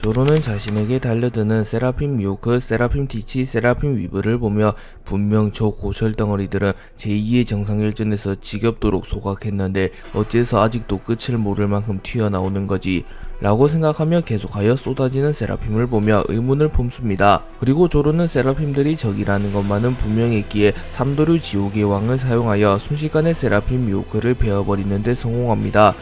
조로는 자신에게 달려드는 세라핌 미오크, 세라핌 티치, 세라핌 위브를 보며 분명 저 고철 덩어리들은 제2의 정상결전에서 지겹도록 소각했는데 어째서 아직도 끝을 모를 만큼 튀어나오는 거지 라고 생각하며 계속하여 쏟아지는 세라핌을 보며 의문을 품습니다. 그리고 조로는 세라핌들이 적이라는 것만은 분명했기에 삼도류 지옥의 왕을 사용하여 순식간에 세라핌 미오크를 베어버리는데 성공합니다.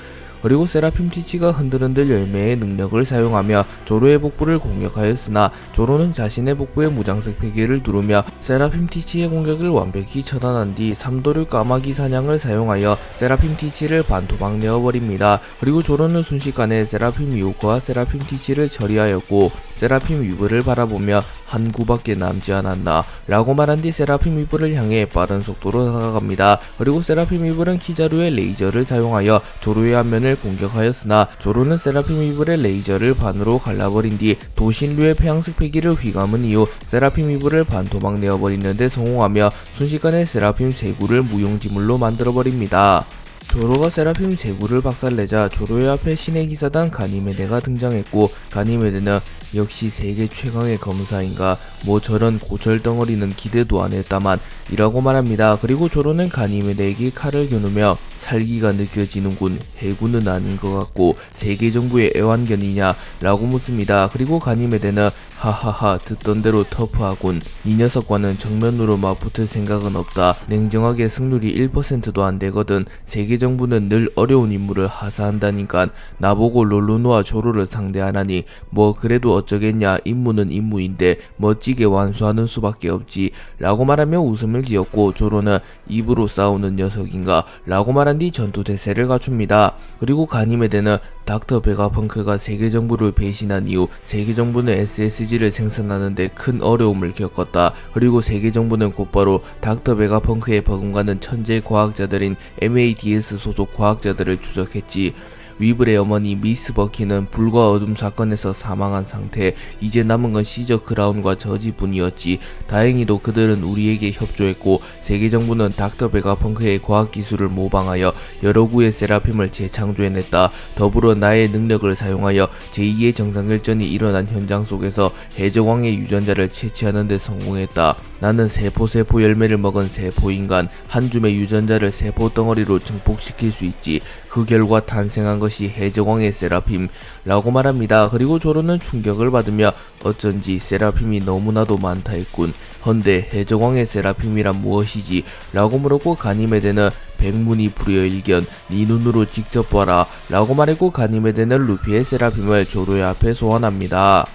그리고 세라핌 티치가 흔들흔들 열매의 능력을 사용하며 조로의 복부를 공격하였으나 조로는 자신의 복부의 무장색 패기를 누르며 세라핌 티치의 공격을 완벽히 처단한 뒤 삼도류 까마귀 사냥을 사용하여 세라핌 티치를 반토막 내어버립니다. 그리고 조로는 순식간에 세라핌 미오코와 세라핌 티치를 처리하였고 세라핌 위브를 바라보며 한 구밖에 남지 않았나 라고 말한 뒤 세라핌 위브를 향해 빠른 속도로 다가갑니다. 그리고 세라핌 위브는 키자루의 레이저를 사용하여 조로의 안면을 공격하였으나 조로는 세라핌 위브의 레이저를 반으로 갈라버린 뒤 도신류의 폐양색 패기를 휘감은 이후 세라핌 위브를 반토막 내어버리는데 성공하며 순식간에 세라핌 제구를 무용지물로 만들어버립니다. 조로가 세라핌 제구를 박살내자 조로의 앞에 신의 기사단 가니메데가 등장했고 가니메데는 역시 세계 최강의 검사인가 뭐 저런 고철 덩어리는 기대도 안 했다만 이라고 말합니다. 그리고 조로는 가니메데에게 칼을 겨누며 살기가 느껴지는군 해군은 아닌 것 같고 세계 정부의 애완견이냐 라고 묻습니다. 그리고 가니메데는 하하하 듣던 대로 터프하군. 이 녀석과는 정면으로 맞붙을 생각은 없다. 냉정하게 승률이 1%도 안 되거든 세계 정부는 늘 어려운 임무를 하사한다니까 나보고 롤루노와 조로를 상대하나니 뭐 그래도 어쩌겠냐. 임무는 임무인데 멋지게 완수하는 수밖에 없지. 라고 말하며 웃음을 지었고 조로는 입으로 싸우는 녀석인가? 라고 말한 뒤 전투 대세를 갖춥니다. 그리고 가니메데는 닥터 베가펑크가 세계 정부를 배신한 이후 세계 정부는 SSG를 생산하는데 큰 어려움을 겪었다. 그리고 세계 정부는 곧바로 닥터 베가펑크에 버금가는 천재 과학자들인 MADS 소속 과학자들을 추적했지. 위블의 어머니 미스 버키는 불과 어둠 사건에서 사망한 상태, 이제 남은 건 시저 크라운과 저지뿐이었지. 다행히도 그들은 우리에게 협조했고, 세계 정부는 닥터 베가 펑크의 과학 기술을 모방하여 여러 구의 세라핌을 재창조해냈다. 더불어 나의 능력을 사용하여 제2의 정상결전이 일어난 현장 속에서 해적왕의 유전자를 채취하는 데 성공했다. 나는 세포세포 열매를 먹은 세포인간 한 줌의 유전자를 세포 덩어리로 증폭시킬 수 있지. 그 결과 탄생한 것이 해적왕의 세라핌 라고 말합니다. 그리고 조로는 충격을 받으며 어쩐지 세라핌이 너무나도 많다 했군. 헌데 해적왕의 세라핌이란 무엇이지? 라고 물었고 가니메데는 백문이 불여 일견 네 눈으로 직접 봐라 라고 말했고 가니메데는 루피의 세라핌을 조로의 앞에 소환합니다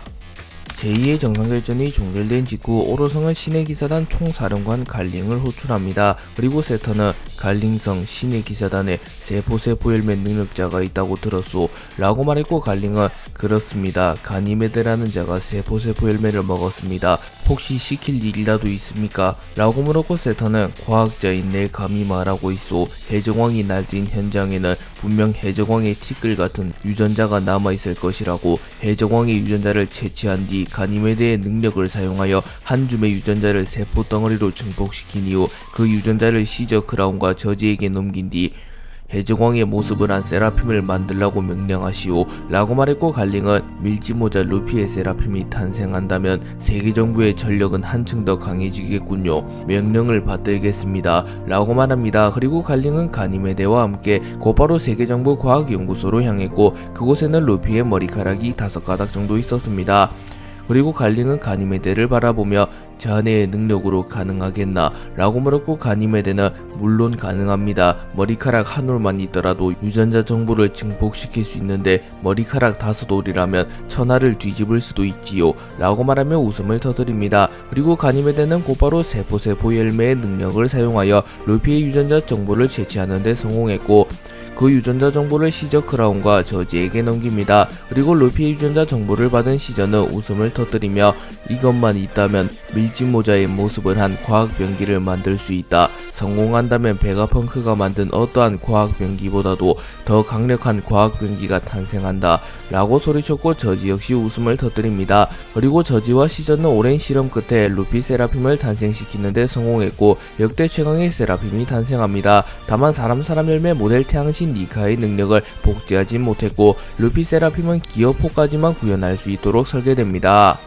제2의 정상결전이 종결된 직후 오로성은 신의 기사단 총사령관 갈링을 호출합니다. 그리고 세터는 갈링성 신의 기사단에 세포세포 열매 능력자가 있다고 들었소 라고 말했고 갈링은 그렇습니다. 가니메데라는 자가 세포세포 열매를 먹었습니다. 혹시 시킬 일이라도 있습니까? 라고 물었고 세터는 과학자인 내 감히 말하고 있소 해적왕이 날뛴 현장에는 분명 해적왕의 티끌 같은 유전자가 남아있을 것이라고 해적왕의 유전자를 채취한 뒤 가니메데의 능력을 사용하여 한 줌의 유전자를 세포 덩어리로 증폭시킨 이후 그 유전자를 시저 크라운과 저지에게 넘긴 뒤 해적왕의 모습을 한 세라핌을 만들라고 명령하시오. 라고 말했고 갈링은 밀지모자 루피의 세라핌이 탄생한다면 세계 정부의 전력은 한층 더 강해지겠군요. 명령을 받들겠습니다. 라고 말합니다. 그리고 갈링은 가니메데와 함께 곧바로 세계 정부 과학연구소로 향했고 그곳에는 루피의 머리카락이 다섯 가닥 정도 있었습니다. 그리고 갈링은 가니메데를 바라보며 자네의 능력으로 가능하겠나? 라고 물었고 가니메데는 물론 가능합니다. 머리카락 한 올만 있더라도 유전자 정보를 증폭시킬 수 있는데 머리카락 다섯 올이라면 천하를 뒤집을 수도 있지요. 라고 말하며 웃음을 터뜨립니다. 그리고 가니메데는 곧바로 세포세포 열매의 능력을 사용하여 루피의 유전자 정보를 채취하는 데 성공했고 그 유전자 정보를 시저 크라운과 저지에게 넘깁니다. 그리고 루피의 유전자 정보를 받은 시저는 웃음을 터뜨리며 이것만 있다면 밀짚 모자의 모습을 한 과학 병기를 만들 수 있다. 성공한다면 베가펑크가 만든 어떠한 과학 병기보다도 더 강력한 과학 병기가 탄생한다. 라고 소리쳤고 저지 역시 웃음을 터뜨립니다. 그리고 저지와 시저는 오랜 실험 끝에 루피 세라핌을 탄생시키는데 성공했고 역대 최강의 세라핌이 탄생합니다. 다만 사람 사람 열매 모델 태양신 니카의 능력을 복제하지 못했고 루피 세라핌은 기어포까지만 구현할 수 있도록 설계됩니다.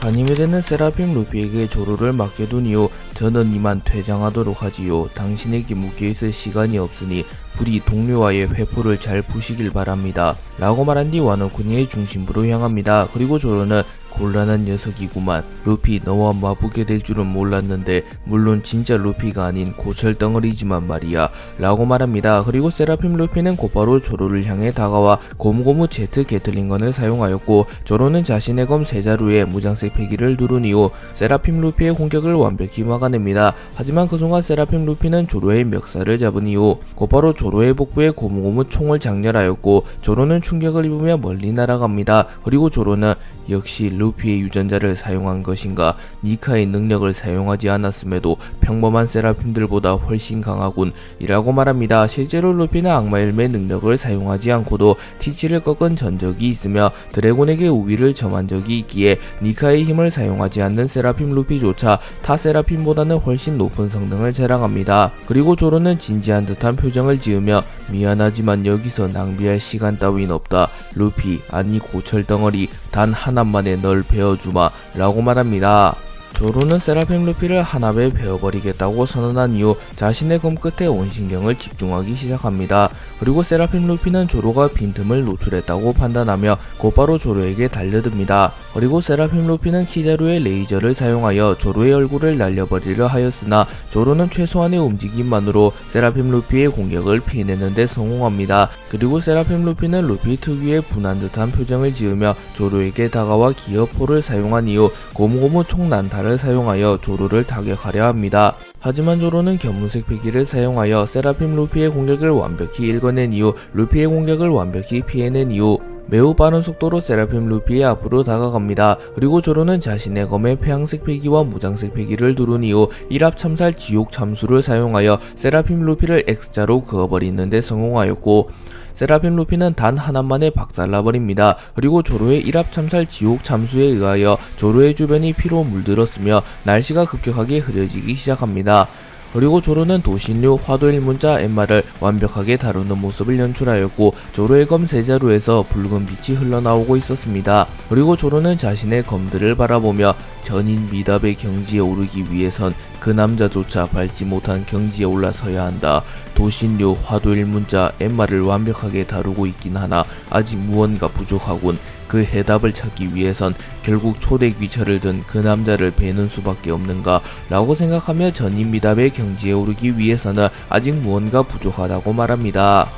가니메데는 세라핌 루피에게 조로를 맡겨둔 이후 저는 이만 퇴장하도록 하지요. 당신에게 묶여있을 시간이 없으니 부디 동료와의 회포를 잘 푸시길 바랍니다. 라고 말한 뒤 와노쿠니의 중심부로 향합니다. 그리고 조로는 곤란한 녀석이구만. 루피 너와 맞붙게 될 줄은 몰랐는데 물론 진짜 루피가 아닌 고철 덩어리지만 말이야. 라고 말합니다. 그리고 세라핌 루피는 곧바로 조로를 향해 다가와 고무고무 제트 게틀링건을 사용하였고 조로는 자신의 검 세자루에 무장색 패기를 누른 이후 세라핌 루피의 공격을 완벽히 막아냅니다. 하지만 그 순간 세라핌 루피는 조로의 멱살을 잡은 이후 곧바로 조로의 복부에 고무고무 총을 장렬하였고 조로는 충격을 입으며 멀리 날아갑니다. 그리고 조로는 역시 루피의 유전자를 사용한 것인가 니카의 능력을 사용하지 않았음에도 평범한 세라핌들보다 훨씬 강하군 이라고 말합니다. 실제로 루피는 악마 열매 능력을 사용하지 않고도 티치를 꺾은 전적이 있으며 드래곤에게 우위를 점한 적이 있기에 니카의 힘을 사용하지 않는 세라핌 루피조차 타 세라핌보다는 훨씬 높은 성능을 자랑합니다. 그리고 조로는 진지한 듯한 표정을 지으며 미안하지만 여기서 낭비할 시간 따윈 없다. 루피 아니 고철 덩어리 단 하나만에 널 베어주마 라고 말합니다. 조로는 세라핌 루피를 하나배 베어버리겠다고 선언한 이후 자신의 검 끝에 온 신경을 집중하기 시작합니다. 그리고 세라핌 루피는 조로가 빈틈을 노출했다고 판단하며 곧바로 조로에게 달려듭니다. 그리고 세라핌 루피는 키자루의 레이저를 사용하여 조로의 얼굴을 날려버리려 하였으나 조로는 최소한의 움직임만으로 세라핌 루피의 공격을 피해내는데 성공합니다. 그리고 세라핌 루피는 루피 특유의 분한 듯한 표정을 지으며 조로에게 다가와 기어포를 사용한 이후 고무고무 총난타 를 사용하여 조로를 타격하려 합니다. 하지만 조로는 견문색 패기를 사용하여 세라핌 루피의 공격을 완벽히 읽어낸 이후 루피의 공격을 완벽히 피해낸 이후 매우 빠른 속도로 세라핌 루피의 앞으로 다가갑니다. 그리고 조로는 자신의 검에 폐양색 패기와 무장색 패기를 두른 이후 일합 참살 지옥 참수를 사용하여 세라핌 루피를 X자로 그어버리는데 성공하였고 세라핌 루피는 단 하나만에 박살나버립니다. 그리고 조로의 일합 참살 지옥 참수에 의하여 조로의 주변이 피로 물들었으며 날씨가 급격하게 흐려지기 시작합니다. 그리고 조로는 도신류 화도일 문자 엠마를 완벽하게 다루는 모습을 연출하였고 조로의 검 세자루에서 붉은 빛이 흘러나오고 있었습니다. 그리고 조로는 자신의 검들을 바라보며 전인 미답의 경지에 오르기 위해선 그 남자조차 밟지 못한 경지에 올라서야 한다. 도신류 화도일 문자 엠마를 완벽하게 다루고 있긴 하나 아직 무언가 부족하군. 그 해답을 찾기 위해선 결국 초대 귀처를 든 그 남자를 베는 수밖에 없는가 라고 생각하며 전인 미답의 경지에 오르기 위해서는 아직 무언가 부족하다고 말합니다.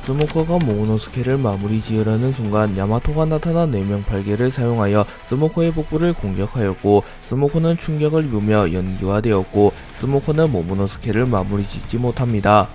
스모커가 모모노스케를 마무리 지으려는 순간 야마토가 나타나 4명 8개를 사용하여 스모커의 복부를 공격하였고 스모커는 충격을 입으며 연기화되었고 스모커는 모모노스케를 마무리 짓지 못합니다.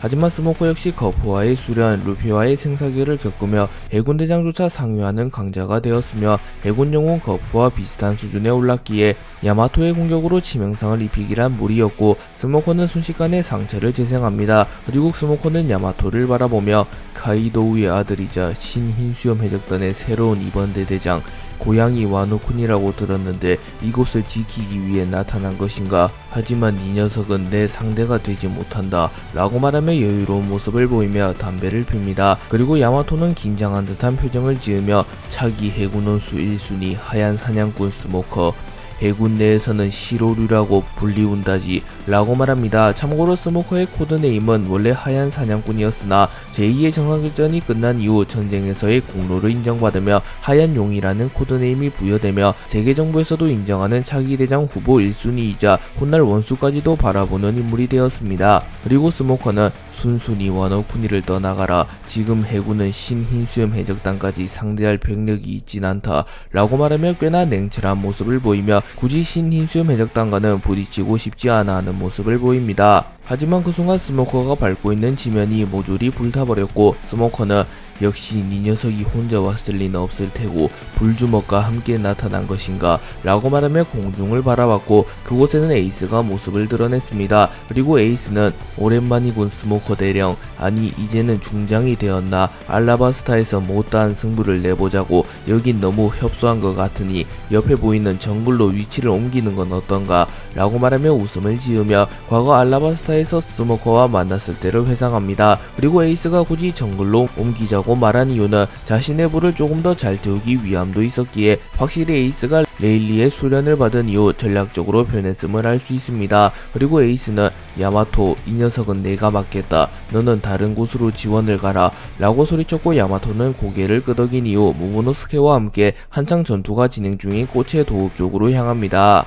하지만 스모커 역시 거포와의 수련, 루피와의 생사기를 겪으며 해군대장조차 상위하는 강자가 되었으며 해군 영웅 거포와 비슷한 수준에 올랐기에 야마토의 공격으로 치명상을 입히기란 무리였고 스모커는 순식간에 상처를 재생합니다. 그리고 스모커는 야마토를 바라보며 카이도우의 아들이자 신흰수염 해적단의 새로운 이번 대대장 고양이 와노쿤이라고 들었는데 이곳을 지키기 위해 나타난 것인가? 하지만 이 녀석은 내 상대가 되지 못한다. 라고 말하며 여유로운 모습을 보이며 담배를 핍니다. 그리고 야마토는 긴장한 듯한 표정을 지으며 차기 해군 원수 1순위 하얀 사냥꾼 스모커 해군 내에서는 시로류라고 불리운다지 라고 말합니다. 참고로 스모커의 코드네임은 원래 하얀 사냥꾼이었으나 제2의 정상결전이 끝난 이후 전쟁에서의 공로를 인정받으며 하얀 용이라는 코드네임이 부여되며 세계 정부에서도 인정하는 차기 대장 후보 1순위이자 훗날 원수까지도 바라보는 인물이 되었습니다. 그리고 스모커는 순순히 와노쿠니를 떠나가라. 지금 해군은 신흰수염 해적단까지 상대할 병력이 있진 않다. 라고 말하며 꽤나 냉철한 모습을 보이며 굳이 신흰수염 해적단과는 부딪히고 싶지 않아 하는 모습을 보입니다. 하지만 그 순간 스모커가 밟고 있는 지면이 모조리 불타버렸고 스모커는 역시 네 녀석이 혼자 왔을 리는 없을 테고 불주먹과 함께 나타난 것인가 라고 말하며 공중을 바라봤고 그곳에는 에이스가 모습을 드러냈습니다. 그리고 에이스는 오랜만이군 스모커 대령 아니 이제는 중장이 되었나 알라바스타에서 못다한 승부를 내보자고 여긴 너무 협소한 것 같으니 옆에 보이는 정글로 위치를 옮기는 건 어떤가 라고 말하며 웃음을 지으며 과거 알라바스타에서 스모커와 만났을 때를 회상합니다. 그리고 에이스가 굳이 정글로 옮기자고 말한 이유는 자신의 부를 조금 더 잘 태우기 위함도 있었기에 확실히 에이스가 레일리의 수련을 받은 이후 전략적으로 변했음을 알 수 있습니다. 그리고 에이스는 야마토 이 녀석은 내가 맡겠다. 너는 다른 곳으로 지원을 가라. 라고 소리쳤고 야마토는 고개를 끄덕인 이후 모모노스케와 함께 한창 전투가 진행 중인 꽃의 도읍 쪽으로 향합니다.